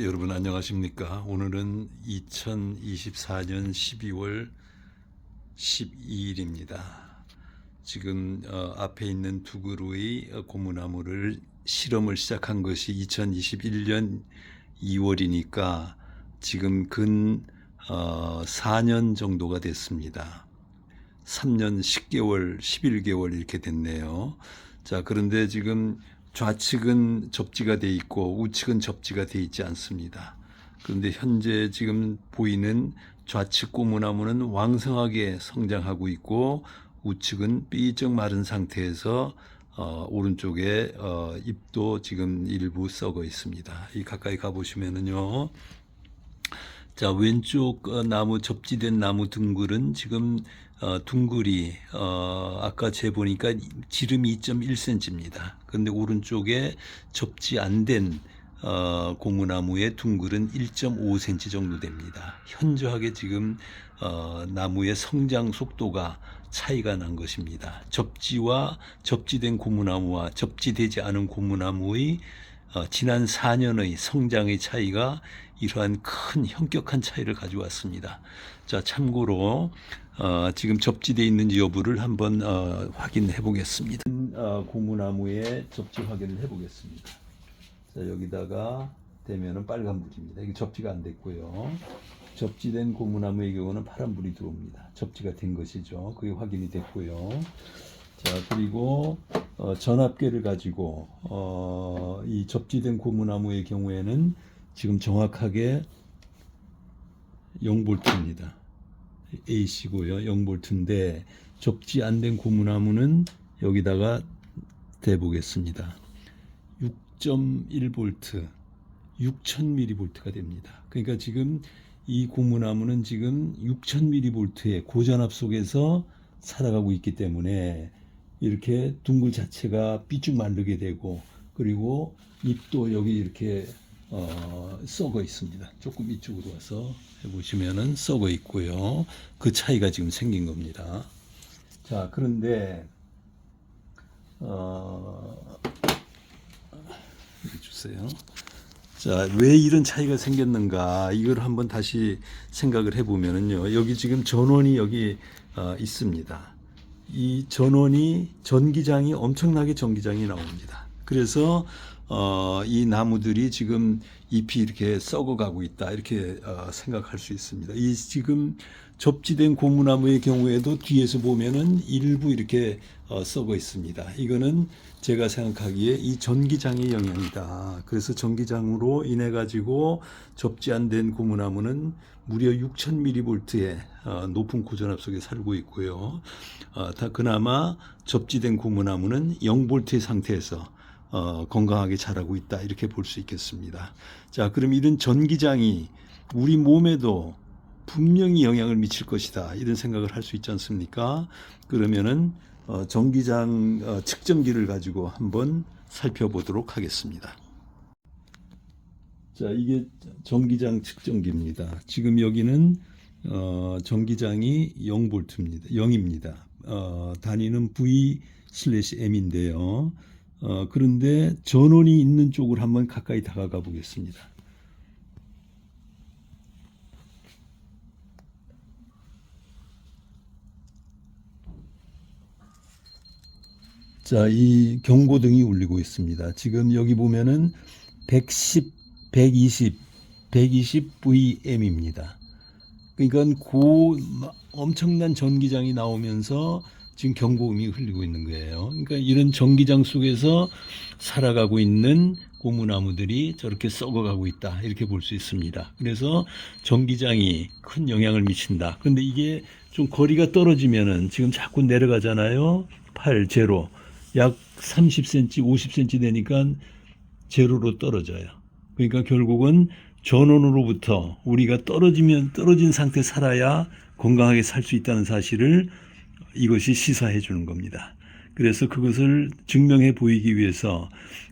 여러분 안녕하십니까? 오늘은 2024년 12월 12일입니다. 지금 어, 앞에 있는 두 그루의 어, 고무나무를 실험을 시작한 것이 2021년 2월이니까 지금 근 어, 4년 정도가 됐습니다. 3년 10개월, 11개월 이렇게 됐네요. 자, 그런데 지금 좌측은 접지가 돼 있고 우측은 접지가 돼 있지 않습니다. 그런데 현재 지금 보이는 좌측 고무나무는 왕성하게 성장하고 있고 우측은 삐쩍 마른 상태에서 어, 오른쪽에 어, 잎도 지금 일부 썩어 있습니다. 이 가까이 가 보시면은요. 자 왼쪽 어, 나무 접지된 나무 둥글은 지금 어, 둥글이 어, 아까 재 보니까 지름이 2.1cm입니다. 그런데 오른쪽에 접지 안된 어, 고무나무의 둥글은 1.5cm 정도 됩니다. 현저하게 지금 어, 나무의 성장 속도가 차이가 난 것입니다. 접지와 접지된 고무나무와 접지되지 않은 고무나무의 어, 지난 4년의 성장의 차이가 이러한 큰 현격한 차이를 가져왔습니다. 자, 참고로 어, 지금 접지되어 있는지 여부를 한번 어, 확인해 보겠습니다. 어, 고무나무의 접지 확인을 해 보겠습니다. 자, 여기다가 대면은 빨간불입니다. 이게 접지가 안 됐고요. 접지된 고무나무의 경우는 파란불이 들어옵니다. 접지가 된 것이죠. 그게 확인이 됐고요. 자, 그리고 어, 전압계를 가지고 어, 이 접지된 고무나무의 경우에는 지금 정확하게 0볼트입니다. A씨고요. 0볼트인데 접지 안 된 고무나무는 여기다가 대보겠습니다. 6.1볼트, 6000mV가 됩니다. 그러니까 지금 이 고무나무는 지금 6000mV의 고전압 속에서 살아가고 있기 때문에 이렇게 둥글 자체가 삐쭉 마르게 되고 그리고 잎도 여기 이렇게 어, 썩어 있습니다. 조금 이쪽으로 와서 해보시면은 썩어 있고요. 그 차이가 지금 생긴 겁니다. 자, 그런데 어, 주세요. 자, 왜 이런 차이가 생겼는가? 이걸 한번 다시 생각을 해보면은요. 여기 지금 전원이 여기 어, 있습니다. 이 전원이 전기장이 엄청나게 전기장이 나옵니다. 그래서 어, 이 나무들이 지금 잎이 이렇게 썩어가고 있다 이렇게 어, 생각할 수 있습니다. 이 지금 접지된 고무나무의 경우에도 뒤에서 보면은 일부 이렇게 어, 썩어 있습니다. 이거는 제가 생각하기에 이 전기장의 영향이다. 그래서 전기장으로 인해 가지고 접지 안 된 고무나무는 무려 6000mV의 어, 높은 고전압 속에 살고 있고요. 어, 다 그나마 접지된 고무나무는 0볼트의 상태에서 어, 건강하게 자라고 있다 이렇게 볼 수 있겠습니다. 자, 그럼 이런 전기장이 우리 몸에도 분명히 영향을 미칠 것이다 이런 생각을 할 수 있지 않습니까? 그러면은 어, 전기장 어, 측정기를 가지고 한번 살펴보도록 하겠습니다. 자, 이게 전기장 측정기입니다. 지금 여기는 어, 전기장이 0볼트입니다. 0입니다. 어, 단위는 V 슬래시 M인데요. 어, 그런데 전원이 있는 쪽으로 한번 가까이 다가가 보겠습니다. 자, 이 경고등이 울리고 있습니다. 지금 여기 보면은 110, 120, 120 VM입니다. 그러니까 고 엄청난 전기장이 나오면서 지금 경고음이 흘리고 있는 거예요. 그러니까 이런 전기장 속에서 살아가고 있는 고무나무들이 저렇게 썩어가고 있다. 이렇게 볼 수 있습니다. 그래서 전기장이 큰 영향을 미친다. 근데 이게 좀 거리가 떨어지면은 지금 자꾸 내려가잖아요. 8, 제로. 약 30cm, 50cm 되니까 제로로 떨어져요. 그러니까 결국은 전원으로부터 우리가 떨어지면 떨어진 상태 살아야 건강하게 살 수 있다는 사실을 이것이 시사해 주는 겁니다. 그래서 그것을 증명해 보이기 위해서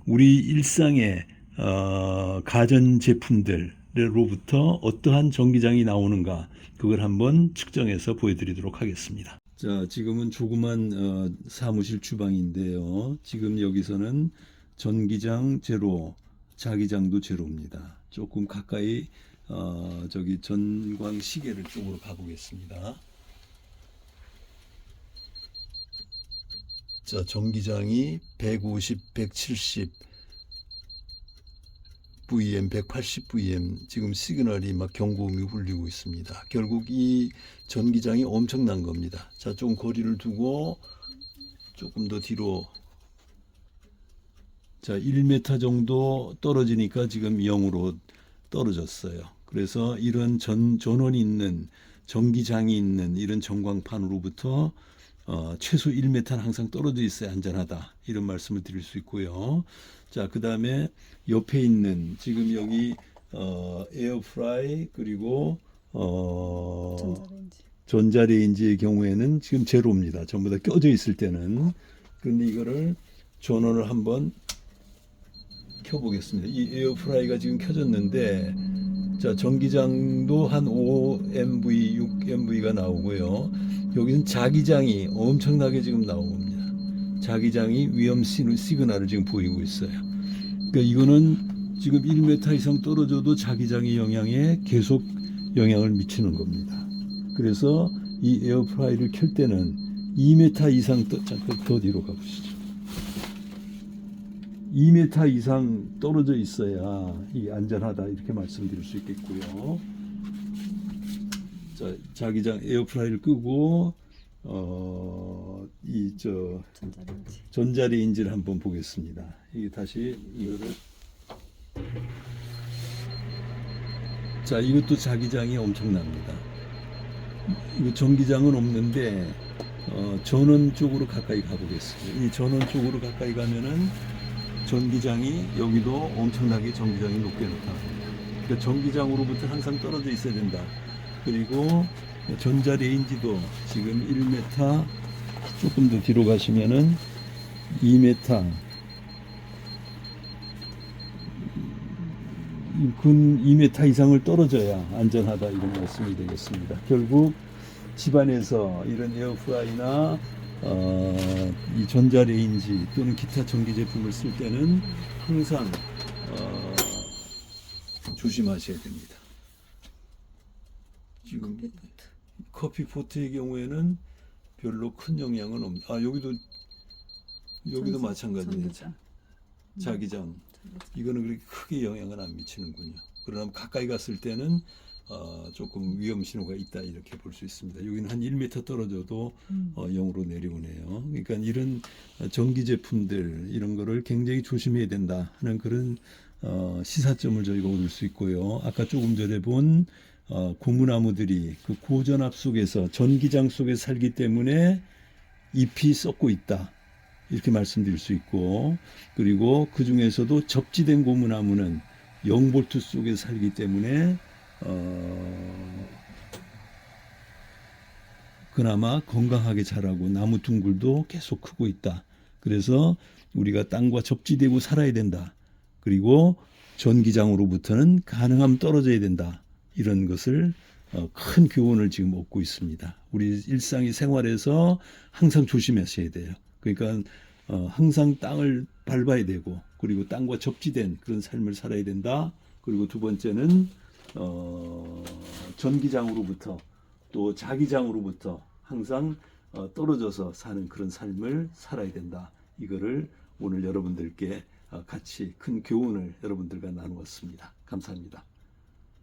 우리 일상의 어, 가전 제품들로부터 어떠한 전기장이 나오는가 그걸 한번 측정해서 보여드리도록 하겠습니다. 자, 지금은 조그만 어, 사무실 주방인데요. 지금 여기서는 전기장 제로, 자기장도 제로입니다. 조금 가까이 어, 저기 전광 시계를 쪽으로 가보겠습니다. 자, 전기장이 150, 170 VM, 180 VM 지금 시그널이 막 경고음이 울리고 있습니다. 결국 이 전기장이 엄청난 겁니다. 자, 좀 거리를 두고 조금 더 뒤로 자, 1m 정도 떨어지니까 지금 0으로 떨어졌어요. 그래서 이런 전 전원이 있는 전기장이 있는 이런 전광판으로부터 어, 최소 1m는 항상 떨어져 있어야 안전하다. 이런 말씀을 드릴 수 있고요. 자, 그 다음에 옆에 있는 지금 여기 어, 에어프라이 그리고 어, 전자레인지. 전자레인지의 경우에는 지금 제로입니다. 전부 다 껴져 있을 때는. 그런데 이거를 전원을 한번 켜보겠습니다. 이 에어프라이가 지금 켜졌는데, 자, 전기장도 한 5MV, 6MV가 나오고요. 여기는 자기장이 엄청나게 지금 나옵니다. 자기장이 위험 시그널- 시그널을 지금 보이고 있어요. 그러니까 이거는 지금 1m 이상 떨어져도 자기장의 영향에 계속 영향을 미치는 겁니다. 그래서 이 에어프라이를 켤 때는 2m 이상 떠, 잠깐 더 뒤로 가보시죠. 2m 이상 떨어져 있어야 이 안전하다 이렇게 말씀드릴 수 있겠고요. 자, 자기장 에어프라이를 끄고 어, 이 저 전자레인지. 전자레인지를 한번 보겠습니다. 이게 다시 이거를 자 이것도 자기장이 엄청납니다. 이거 전기장은 없는데 어, 전원 쪽으로 가까이 가보겠습니다. 이 전원 쪽으로 가까이 가면은 전기장이 여기도 엄청나게 전기장이 높게 나타납니다. 그러니까 전기장으로부터 항상 떨어져 있어야 된다. 그리고 전자레인지도 지금 1m 조금 더 뒤로 가시면은 2m 근 2m 이상을 떨어져야 안전하다 이런 말씀이 되겠습니다. 결국 집안에서 이런 에어프라이나 어, 이 전자레인지 또는 기타 전기 제품을 쓸 때는 항상 어, 조심하셔야 됩니다. 지금 커피포트. 커피포트의 경우에는 별로 큰 영향은 없. 아 여기도 여기도 마찬가지네요. 자기장. 이거는 그렇게 크게 영향은 안 미치는군요. 그러나 가까이 갔을 때는 어, 조금 위험 신호가 있다 이렇게 볼 수 있습니다. 여기는 한 1m 떨어져도 음. 어, 0으로 내려오네요. 그러니까 이런 전기 제품들 이런 거를 굉장히 조심해야 된다 하는 그런 어, 시사점을 저희가 얻을 수 있고요. 아까 조금 전에 본 어, 고무나무들이 그 고전압 속에서 전기장 속에 살기 때문에 잎이 썩고 있다. 이렇게 말씀드릴 수 있고 그리고 그 중에서도 접지된 고무나무는 0볼트 속에 살기 때문에 어, 그나마 건강하게 자라고 나무 둥글도 계속 크고 있다. 그래서 우리가 땅과 접지되고 살아야 된다. 그리고 전기장으로부터는 가능하면 떨어져야 된다. 이런 것을 어, 큰 교훈을 지금 얻고 있습니다. 우리 일상의 생활에서 항상 조심하셔야 돼요. 그러니까 어, 항상 땅을 밟아야 되고 그리고 땅과 접지된 그런 삶을 살아야 된다. 그리고 두 번째는 어, 전기장으로부터 또 자기장으로부터 항상 어, 떨어져서 사는 그런 삶을 살아야 된다. 이거를 오늘 여러분들께 어, 같이 큰 교훈을 여러분들과 나누었습니다. 감사합니다.